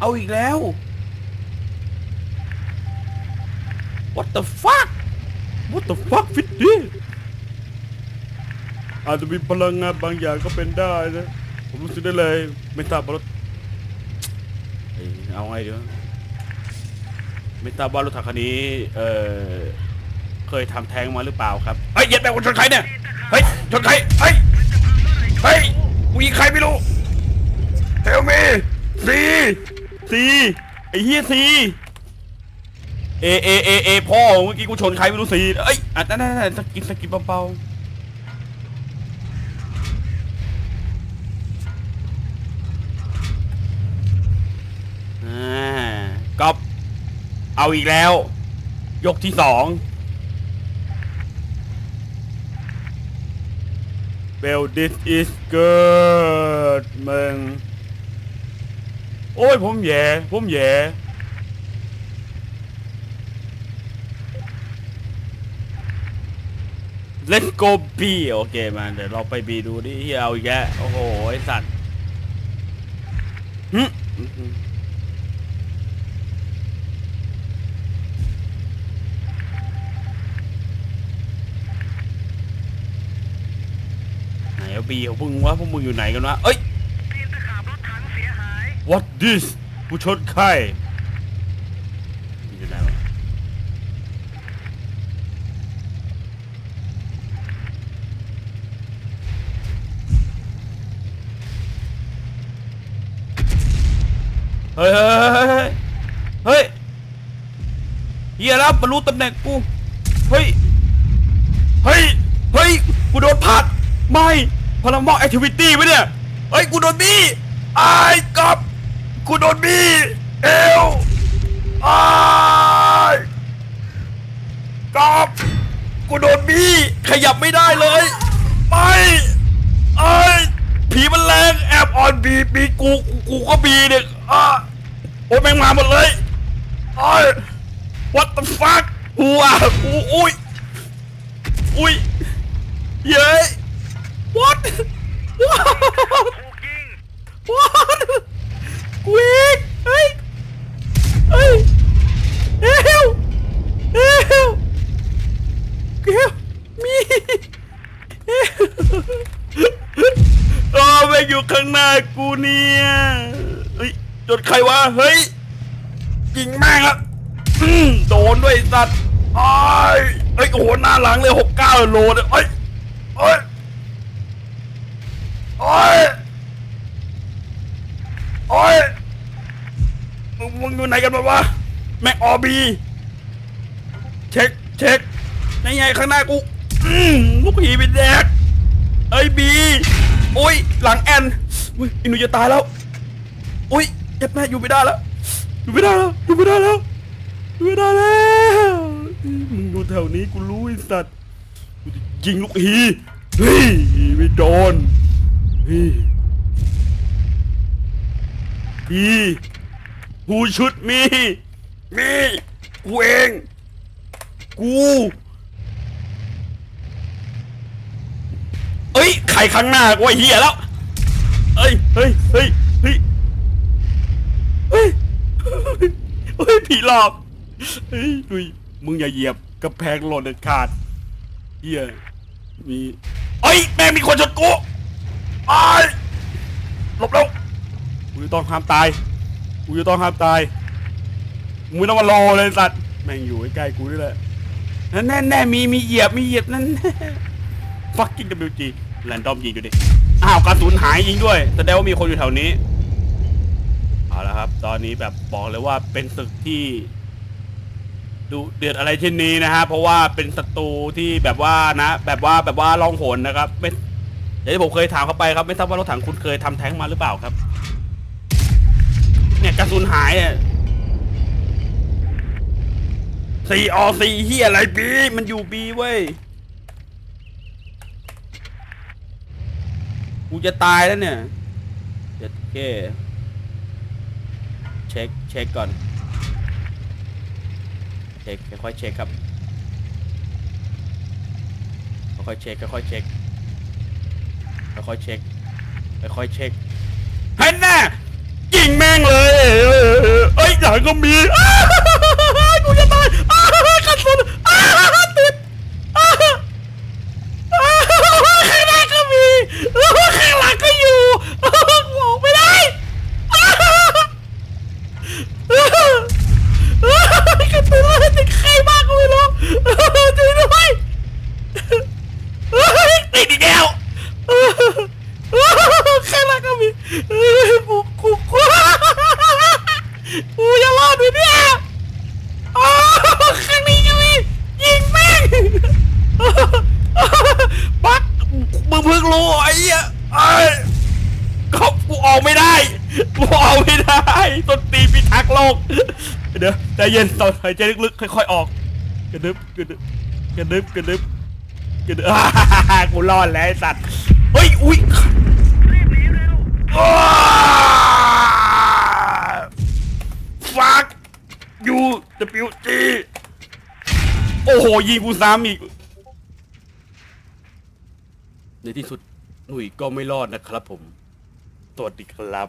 เอาอีกแล้ว what the fuck what the fuck ฟิตดี้อาจจะมีพลังงานบางอย่างก็เป็นได้นะ ผมรู้สึกได้เลย ไม่ทราบว่ารถเอ้ยเอาไงดีวะไม่ทราบว่ารถถังคันนี้ เอ่อ เคยทำแท้งมาหรือเปล่าครับ เฮ้ยเหย็ดแม่งคนชนใครเนี่ย เฮ้ย ชนใคร เฮ้ย เฮ้ยกูยิงใครไม่รู้เฮลมี ซีไอ้เฮียซีเอเอเอเอพ่อเมื่อกี้กูชนใครไม่รู้ซีเอ้ยอะนั่นนั่นนั่นสกิดสกิดเบาๆอ่ากอบเอาอีกแล้ว ยกที่สอง Well this is good มึง โอ้ยผมแย่ผมแย่ Let's go B โอเคมาเดี๋ยวเราไป B ดูดิเฮียเอาอีกแล้วโอ้โหไอสัตว์หึไหนเอา B ของมึงวะพวกมึงอยู่ไหนกันวะเอ้ย What this ผู้ชนไข่อยู่ไหนวะเฮ้ยเฮ้ยเฮ้ยเฮ้ยเฮียแล้วมารู้ตำแหน่งกูเฮ้ยเฮ้ยเฮ้ยกูโดนผัดไม่พลังมอกแอคทิวิตี้ไปเนี่ยเฮ้ยกูโดนบี้ไอ้กับ กูโดนบี้เอวไอ้ายกับกูโดนบี้ขยับไม่ได้เลยไม่ไอ้ายผีมันแรงแอบอ่อนบีบีกูกูกูก็บีเนี่ยอะโอ้ยแม่งมาหมดเลยไอ้าย what the fuck หัวกูอุ้ยอุ้ยเย้ย what what ถูกยิง what กูเองเฮ้ยเฮ้ยเอวเอวเกลมีเอวโอ้ไปอยู่ข้างหน้ากูเนี่ยเฮ้ยจดใครวะเฮ้ยยิงแม่งละอืมโดนด้วยไอ้สัตว์ไอ้ายเฮ้ยโอ้โหหน้าหลังเลยหกเก้าโลเลยเอ้ยเอ้ยเอ้ยเอ้ยมึงมึงอยู่ ไหนกันมาวะแม็กออบีเช็คเช็คในไงข้างหน้ากูอืมลูกผีเป็นแดกเอ้ยบีโอ้ยหลังแอนอุ้ยอินูจะตายแล้วอุ้ยเจ็บแม่อยู่ไม่ได้แล้วอยู่ไม่ได้แล้วอยู่ไม่ได้แล้วอยู่ไม่ได้แล้วมึงดูแถวนี้กูรู้ไอ้สัตว์กูจะยิงลูกฮีเฮ้ยไม่โดนเฮ้ยฮี กูชุดมี มี กูเอง กูเอ้ยใครข้างหน้ากูไอ้เหี้ยแล้ว เอ้ย เฮ้ย เฮ้ย เฮ้ย เฮ้ย เฮ้ย ผีหลอก เฮ้ยดุยมึงอย่าเหยียบกระแพงหล่นเด็ดขาดเหี้ย มีเอ้ย แม่งมีคนชนกูไอ้ายหลบแล้วกูจะต้องห้ามตาย กูจะต้องห้ามตายมึงต้องมารอเลยสัตว์แม่งอยู่ใกล้กูนี่แหละนั่นแน่แน่มีมีเหยียบมีเหยียบนั่น fucking WG แรนดอมยิงดูดิอ้าวกระสุนหายยิงด้วยแสดงว่ามีคนอยู่แถวนี้เอาละครับ ตอนนี้แบบบอกเลยว่าเป็นศึกที่ดูเดือดอะไรเช่นนี้นะฮะเพราะว่าเป็นศัตรูที่แบบว่านะ แบบว่าแบบว่าล่องหนนะครับไม่อย่างที่ผมเคยถามเขาไปครับ ไม่ทราบว่ารถถังคุณเคยทำแท้งมาหรือเปล่าครับ เนี่ยกระสุนหายอะสี่อสี่เฮียอะไรบีมันอยู่บีเว้ย กูจะตายแล้วเนี่ยเจ็ดเคเช็คเช็คก่อน เช็คค่อยๆเช็คครับ ค่อยๆเช็คค่อยๆเช็คค่อยๆเช็คค่อยๆเช็คให้น่ยิงแม่ เอ้ยหลังก็มี ไอ้เหี้ยไอ้ยก็กูออกไม่ได้ กูออกไม่ได้ต้นตีพิทักษ์โลก เดี๋ยวใจเย็นตอนหายใจลึกๆค่อยๆออกกระดึบกระดึบกระดึบกระดึบกระดึบอ่ากูรอดแล้วไอ้สัตว์เฮ้ยอุ้ยฟักยูจะปิวจีโอ้โหยิงกูซ้ำอีกในที่สุด หนุ่ยก็ไม่รอดนะครับผมสวัสดีครับ